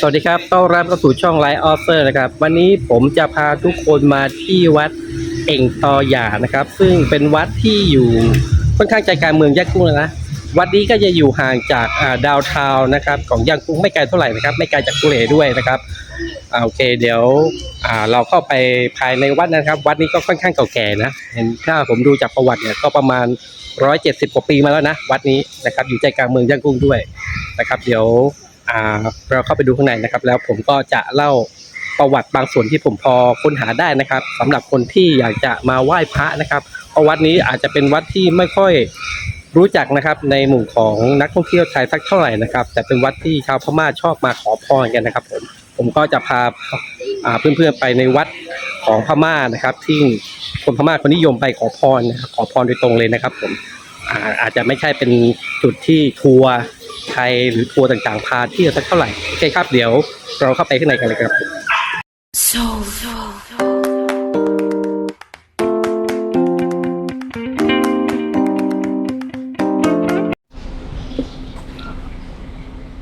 สวัสดีครับ ต้อนรับเข้าสู่ช่องไลฟ์ออเซอร์นะครับ วันนี้ผมจะพาทุกคนมาที่วัดเอ่งตอหยานะครับ ซึ่งเป็นวัดที่อยู่ค่อนข้างใจกลางเมืองย่างกุ้งเลยนะ วัดนี้ก็จะอยู่ห่างจากดาวทาวนะครับ ของย่างกุ้งไม่ไกลเท่าไหร่นะครับ ไม่ไกลจากกุเลด้วยนะครับอโอเค เดี๋ยวเราเข้าไปภายในวัดนะครับ วัดนี้ก็ค่อนข้างเก่าแก่นะ เห็นถ้าผมดูจากประวัติเนี่ยก็ประมาณ170กว่าปีมาแล้วนะ วัดนี้นะครับ อยู่ใจกลางเมืองย่างกุ้งด้วยนะครับ เดี๋ยว อ่าเราเข้าไปดูข้างในนะครับ แล้วผมก็จะเล่าประวัติบางส่วนที่ผมพอค้นหาได้นะครับสำหรับคนที่อยากจะมาไหว้พระนะครับเพราะวัดนี้อาจจะเป็นวัดที่ไม่ค่อยรู้จักนะครับในหมู่ของนักท่องเที่ยวไทยสักเท่าไหร่นะครับ แต่เป็นวัดที่ชาวพม่าชอบมาขอพรกันนะครับ ผมผมก็จะพาเพื่อนๆไปในวัดของพม่านะครับ ที่คนพม่าคนนิยมไปขอพรขอพรโดยตรงเลยนะครับ ผมอาจจะไม่ใช่เป็นจุดที่ทัวร์ ไทยหรือทัวร์ต่างๆ พาเที่ยวสักเท่าไหร่โอเคครับเดี๋ยวเราเข้าไปข้างในกันเลยครับ So, so, so.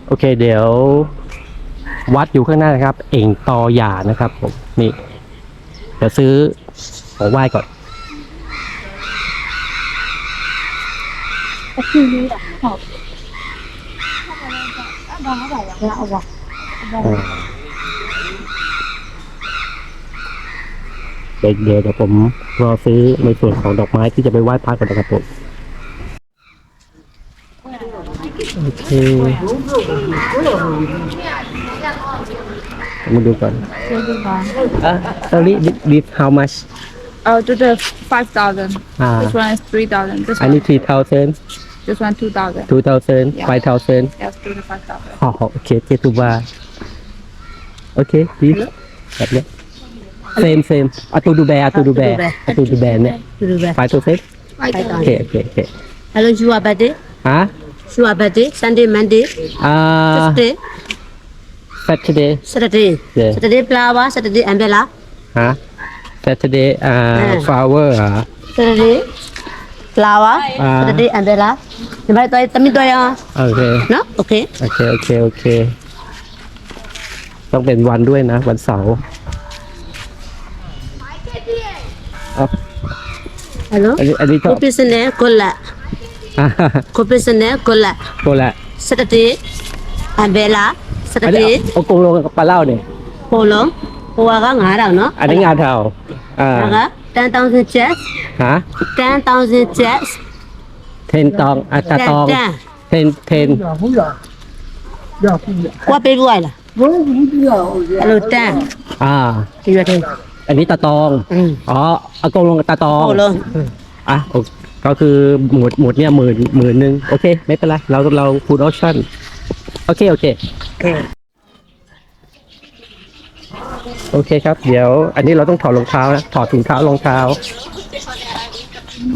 โอเค เดี๋ยว วัดอยู่ข้างหน้านะครับ เอ่งตอหยานะครับผมนี่ เดี๋ยวซื้อของไหว้ก่อนเดี๋ยวเดี๋ยวเดี๋ยวผมรอซื้อในส่วนของดอกไม้ที่จะไปไหว้พระก่อนนะครับผมโอเคมาดูก่อนอะ sorry this this how much Oh, to the 5,000. Ah. This one is 3,000. This I one, need three thousand this one 2,000. two thousand five thousand Yes, to the 5,000. อ๋อโอเคเจตุบาโอเคดีแบบเนี้ย same same อะตูดูแบอะตูดูแบอะตูดูแบเนี่ย Duduk five thousand โอเคโอเคโอเค Hello, you are birthday? ฮะ You are birthday? Sunday, Monday, อ่า Tuesday, Saturday Saturday. Yeah. Saturday flower, Saturday umbrella, ฮะ Saturday อ่าอ่า flower อะ Saturday flower, Ah. Saturday umbrella. Ni balik tu tami tu ya. โอเค No? Okay. โอเค โอเค โอเค ต้องเป็นวันด้วยนะ วันเสาร์เอา Hello. อันนี้อันนี้ก็ Kopi sene kola. อ่า Kopi sene kola. โกละ Saturday umbrella, อันนี้ Saturday เอากงลงกับปลาเล่าเนี่ย polong. Poa ka ngarang no? อันนี้งาเทาอ่า Aga 10,000 checks. ฮะ10,000 checks. เทนตองอัตตอง 10. เทนเทน Kwa pe buai lah. Hello, 10. อ่า You are อันนี้ตาตอง Mm. อ๋อเอากงลงกับตาตอง Polong. อะโอก็คือหมวดหมวดเนี่ยหมื่นหมื่นหนึ่งโอเค ไม่เป็นไร เราเราฟูดออปชั่น โอเค โอเค Okay. โอเคครับ เดี๋ยว อันนี้เราต้องถอดรองเท้านะถอดถุงเท้ารองเท้า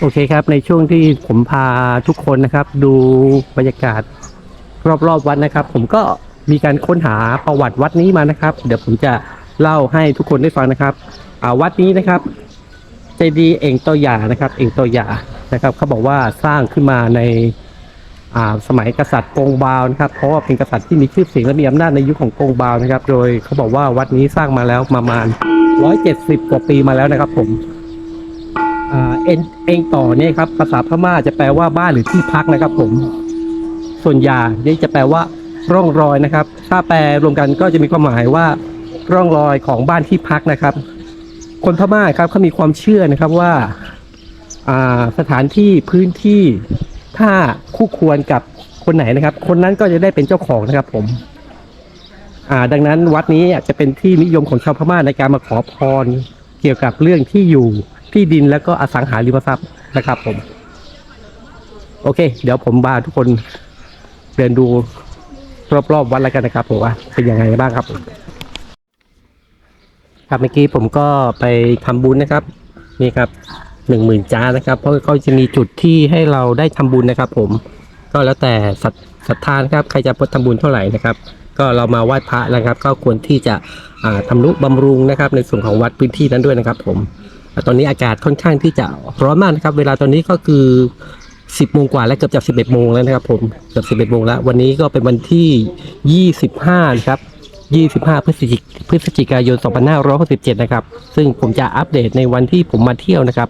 โอเคครับ ในช่วงที่ผมพาทุกคนนะครับ ดูบรรยากาศรอบๆวัดนะครับ ผมก็มีการค้นหาประวัติวัดนี้มานะครับ เดี๋ยวผมจะเล่าให้ทุกคนได้ฟังนะครับวัดนี้นะครับเจดีเอ่งโตหยานะครับ เอ่งโตหยานะครับเขาบอกว่าสร้างขึ้นมาในาสมัยกษัตริย์กงบาวนะครับ เพราะว่าเป็นกษัตริย์ที่มีชื่อเสียงและมีอำนาจในยุคของกงบาวนะครับ โดยเขาบอกว่าวัดนี้สร้างมาแล้วประมาณ 170 กว่าปีมาแล้วนะครับผม เอ็นเองต่อเนี่ยครับภาษาพม่าจะแปลว่าบ้านหรือที่พักนะครับ ผม ส่วนยานี่จะแปลว่า ร่องรอยนะครับ ถ้าแปลรวมกันก็จะมีความหมายว่า ร่องรอยของบ้านที่พักนะครับ คนพม่าครับเขามีความเชื่อนะครับว่าสถานที่พื้นที่ถ้าคู่ควรกับคนไหนนะครับ คนนั้นก็จะได้เป็นเจ้าของนะครับ ผมดังนั้นวัดนี้จะเป็นที่นิยมของชาวพม่าในการมาขอพรเกี่ยวกับเรื่องที่อยู่ ที่ดินแล้วก็อสังหาริมทรัพย์นะครับผม โอเค เดี๋ยวผมพาทุกคนเดินดูรอบๆวัดแล้วกันนะครับผมว่าเป็นยังไงบ้างครับ ครับเมื่อกี้ผมก็ไปทำบุญนะครับ นี่ครับหนึ่งหมื่นจานนะครับ เพราะเขาจะมีจุดที่ให้เราได้ทำบุญนะครับ ผม ก็แล้วแต่ศรัทธานะครับ ใครจะทำบุญเท่าไหร่นะครับ ก็เรามาไหว้พระนะครับ ก็ควรที่จะอ่าทำนุบำรุงนะครับ ในส่วนของวัดพื้นที่นั้นด้วยนะครับ ผม ตอนนี้อากาศค่อนข้างที่จะร้อนมากนะครับ เวลาตอนนี้ก็คือ 10โมงกว่าและเกือบจะ11โมงแล้วนะครับ ผมเกือบ11โมงแล้ว วันนี้ก็เป็นวันที่ 25นะครับ25 พฤศจิกพฤศจิกายน 2567 นะครับ ซึ่งผมจะอัปเดตในวันที่ผมมาเที่ยวนะครับ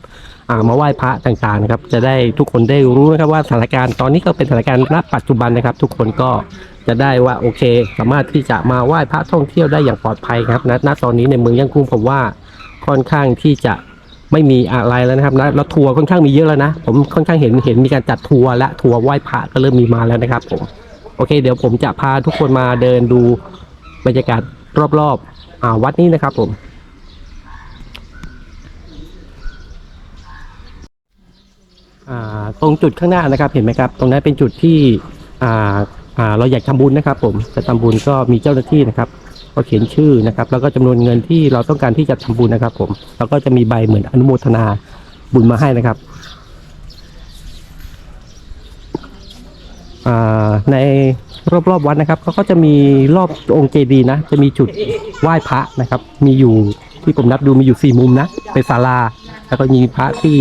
มาไหว้พระต่างๆนะครับ จะได้ทุกคนได้รู้นะครับว่าสถานการณ์ตอนนี้ก็เป็นสถานการณ์ณปัจจุบันนะครับ ทุกคนก็จะได้ว่าโอเค สามารถที่จะมาไหว้พระท่องเที่ยวได้อย่างปลอดภัยครับณณตอนนี้ในเมืองย่างกุ้งผมว่าค่อนข้างที่จะ ไม่มีอะไรแล้วนะครับนะแล้วทัวร์ค่อนข้างมีเยอะแล้วนะ ผมค่อนข้างเห็นเห็นมีการจัดทัวร์และทัวร์ไหว้พระก็เริ่มมีมาแล้วนะครับผมโอเค เดี๋ยวผมจะพาทุกคนมาเดินดูบรรยากาศรอบๆอ่าวัดนี้นะครับผมตรงจุดข้างหน้านะครับเห็นไหมครับ ตรงนั้นเป็นจุดที่เราอยากทำบุญนะครับ ผมจะทำบุญก็มีเจ้าหน้าที่นะครับ ก็เขียนชื่อนะครับ แล้วก็จำนวนเงินที่เราต้องการที่จะทำบุญนะครับ ผมแล้วก็จะมีใบเหมือนอนุโมทนาบุญมาให้นะครับอ่าในรอบๆวัดนะครับเขาก็จะมีรอบองค์เจดีย์นะ จะมีจุดไหว้พระนะครับ มีอยู่ที่ผมนับดูมีอยู่สี่มุมนะเป็นศาลา แล้วก็มีพระที่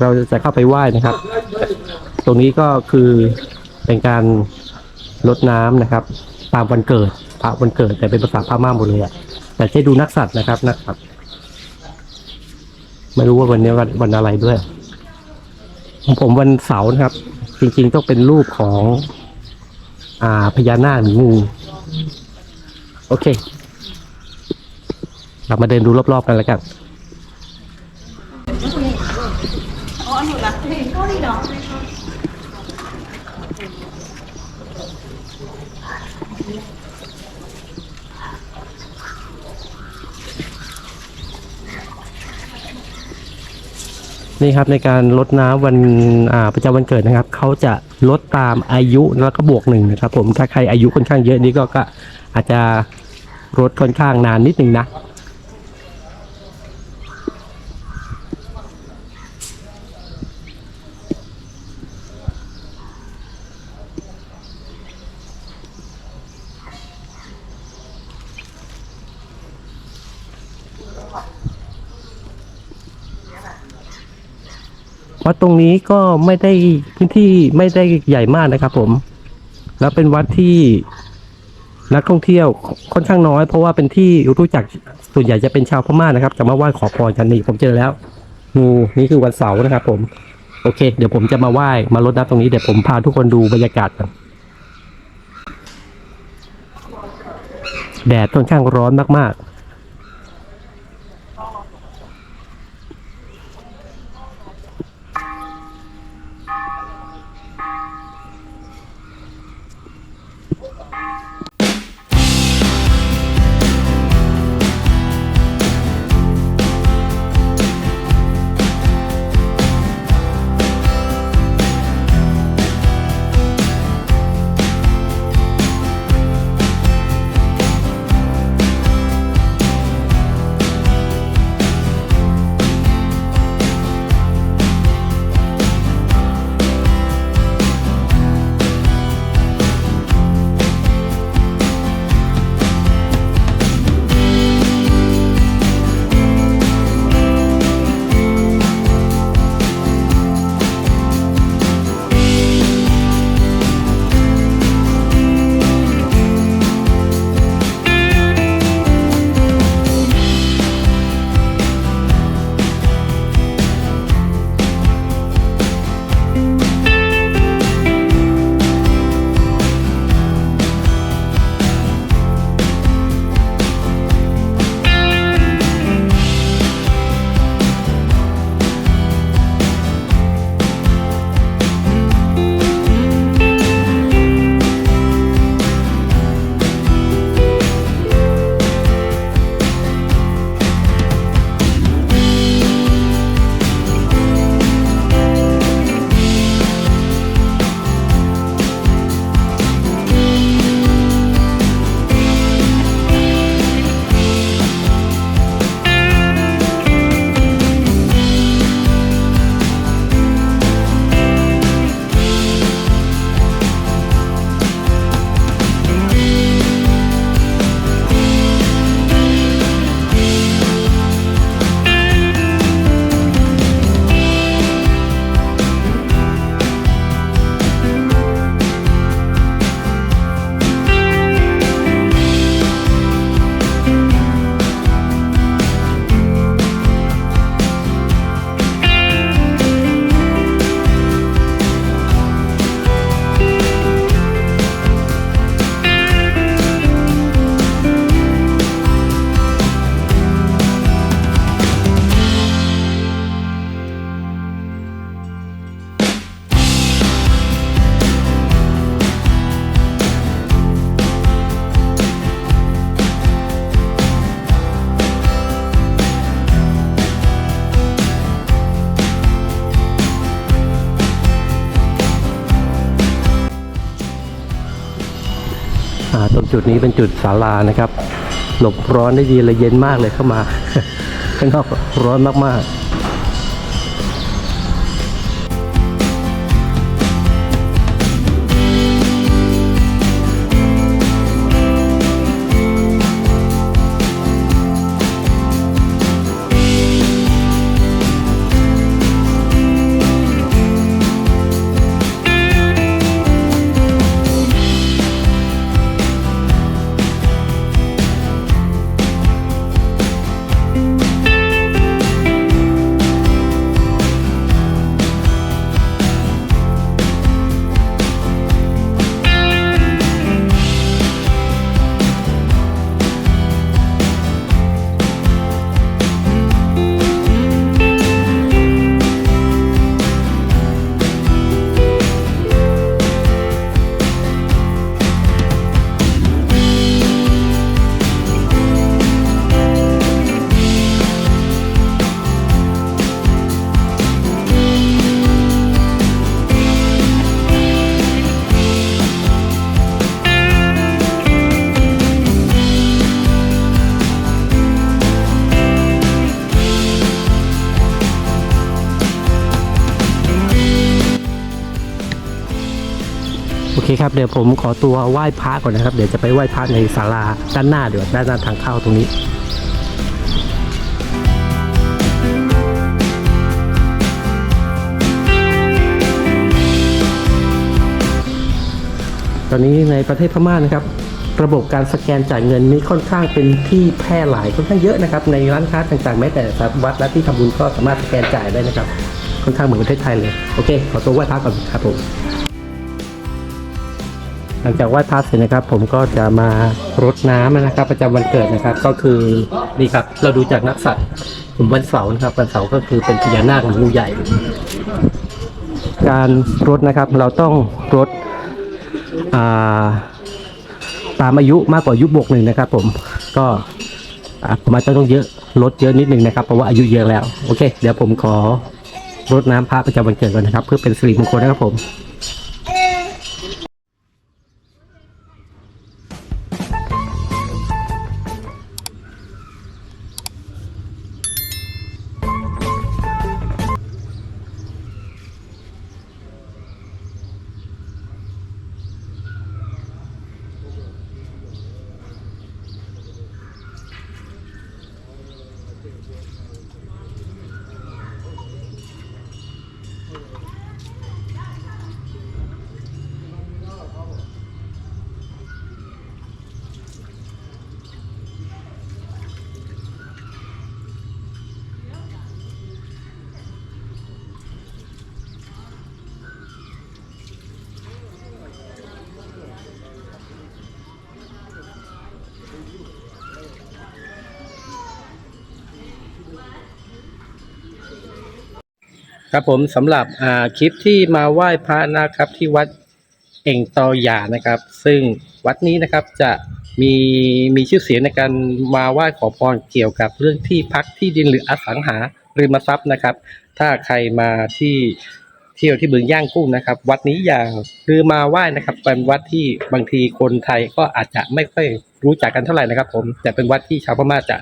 เราจะเข้าไปไหว้นะครับ ตรงนี้ก็คือเป็นการลดน้ำนะครับ ตามวันเกิด พระวันเกิดแต่เป็นภาษาพม่าหมดเลยอะแต่ใช้ดูนักสัตว์นะครับ นักสัตว์ไม่รู้ว่าวันนี้วันวันอะไรด้วยของผมวันเสาร์นะครับ จริง ๆ ต้องเป็นรูปของ อ่าพญานาคหรืองูโอเค เรามาเดินดูรอบๆกันแล้วกัน นี่ครับในการลดน้ำวันประจำวันเกิดนะครับเขาจะลดตามอายุแล้วก็บวกหนึ่งนะครับ ผมถ้าใครอายุค่อนข้างเยอะนี่ก็ก็อาจจะลดค่อนข้างนานนิดนึงนะ วัดตรงนี้ก็ไม่ได้พื้นที่ไม่ได้ใหญ่มากนะครับ ผม แล้วเป็นวัดที่นักท่องเที่ยวค่อนข้างน้อย เพราะว่าเป็นที่รู้จักส่วนใหญ่จะเป็นชาวพม่านะครับจะมาไหว้ขอพรกันนี่ผมเจอแล้วงูนี่คือวันเสาร์นะครับ ผม โอเค เดี๋ยวผมจะมาไหว้มารดน้ำตรงนี้เดี๋ยวผมพาทุกคนดูบรรยากาศกันแดดค่อนข้างร้อนมากๆ ตรงจุดนี้เป็นจุดศาลานะครับ หลบร้อนได้ดีเลยเย็นมากเลยเข้ามา ข้างนอกร้อนมากๆ คครับเดี๋ยวผมขอตัวไหว้พระก่อนนะครับ เดี๋ยวจะไปไหว้พระในศาลาด้านหน้าเดี๋ยวด้านหน้าทางเข้าตรงนี้ตอนนี้ในประเทศพม่านะครับ ระบบการสแกนจ่ายเงินนี้ค่อนข้างเป็นที่แพร่หลายค่อนข้างเยอะนะครับ ในร้านค้าต่างๆแม้แต่วัดและที่ทำบุญก็สามารถสแกนจ่ายได้นะครับ ค่อนข้างเหมือนประเทศไทยเลย โอเค ขอตัวไหว้พระก่อนครับผม หลังจากไหว้พระเสร็จนะครับ ผมก็จะมารดน้ำนะครับ ประจำวันเกิดนะครับ ก็คือนี่ครับเราดูจากนักสัตว์ผมวันเสาร์นะครับวันเสาร์ก็คือเป็นพญานาคงูใหญ่ การรดนะครับเราต้องรดอ่าตามอายุมากกว่าอายุบวกหนึ่งนะครับ ผมก็อะผมอาจจะต้องเยอะลดเยอะนิดนึงนะครับเพราะว่าอายุเยอะแล้วโอเค เดี๋ยวผมขอรดน้ำพระประจำวันเกิดก่อนนะครับ เพื่อเป็นสิริมงคลนะครับผม ครับผมสำหรับอ่าคลิปที่มาไหว้พระนะครับที่วัดเอ่งตอหยานะครับ ซึ่งวัดนี้นะครับจะมีมีชื่อเสียงในการมาไหว้ขอพรเกี่ยวกับเรื่องที่พักที่ดินหรืออสังหาริมทรัพย์นะครับ ถ้าใครมาที่เที่ยวที่บึงย่างกุ้งนะครับ วัดนี้อย่าคือมาไหว้นะครับ เป็นวัดที่บางทีคนไทยก็อาจจะไม่ค่อยรู้จักกันเท่าไหร่นะครับ ผมแต่เป็นวัดที่ชาวพม่าจะ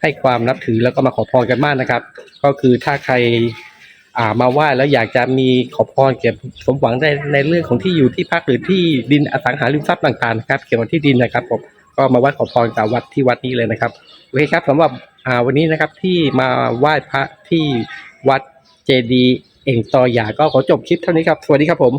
ให้ความนับถือแล้วก็มาขอพรกันมากนะครับ ก็คือถ้าใคร อ่ามาไหว้แล้วอยากจะมีขอพรเกี่ยวกับสมหวังในในเรื่องของที่อยู่ที่พักหรือที่ดินอสังหาริมทรัพย์ต่างๆนะครับเกี่ยวกับที่ดินนะครับผมก็มาไหว้ขอพรกับวัดที่วัดนี้เลยนะครับโอเคครับสำหรับอ่าวันนี้นะครับที่มาไหว้พระที่วัดเจดีย์เอ่งตอหยาก็ขอจบคลิปเท่านี้ครับสวัสดีครับผม